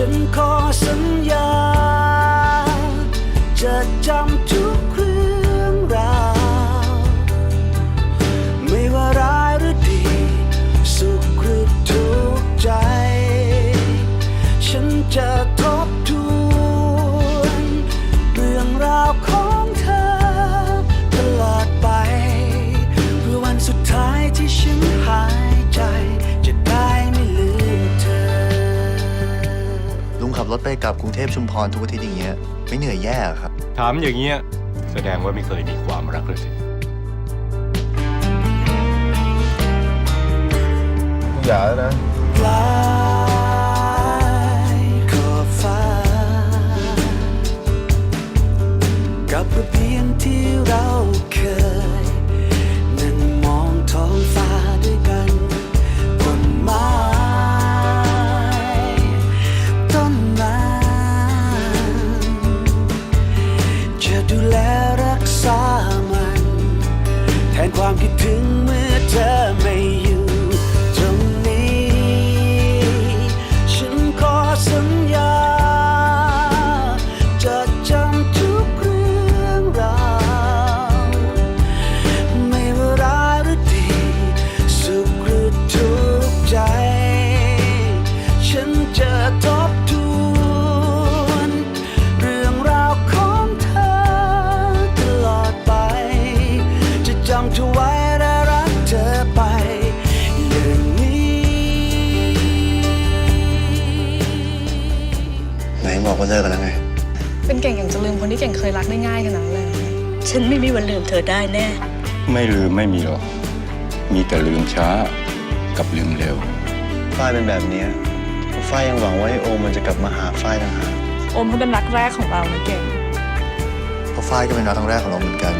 ฉันขอสัญญา จะจำ รถไปกลับกรุงเทพชุมพรทุกอาทิตย์อย่างเงี้ยไม่เหนื่อยแย่เหรอครับ ถามอย่างเงี้ยแสดงว่าไม่เคยมีความรักเลยสิอย่าแล้วนะปลายขอบฟ้ากับระเบียงที่เราเคย ความคิดถึงเมื่อเธอ เลิกกันแล้วไง เป็นเก่งอย่างจะลืมคนที่เก่งเคยรักได้ง่ายขนาดนั้นเลยฉันไม่มีวันลืมเธอได้แน่ ไม่ลืมไม่มีหรอก มีแต่ลืมช้ากับลืมเร็ว ฝ้ายเป็นแบบเนี้ยฝ้ายยังหวังว่าไอโอมมันจะกลับมาหาฝ้ายต่างหากโอมเขาเป็นรักแรกของเรานะเก่ง เพราะฝ้ายก็เป็นรักครั้งแรกของเราเหมือนกัน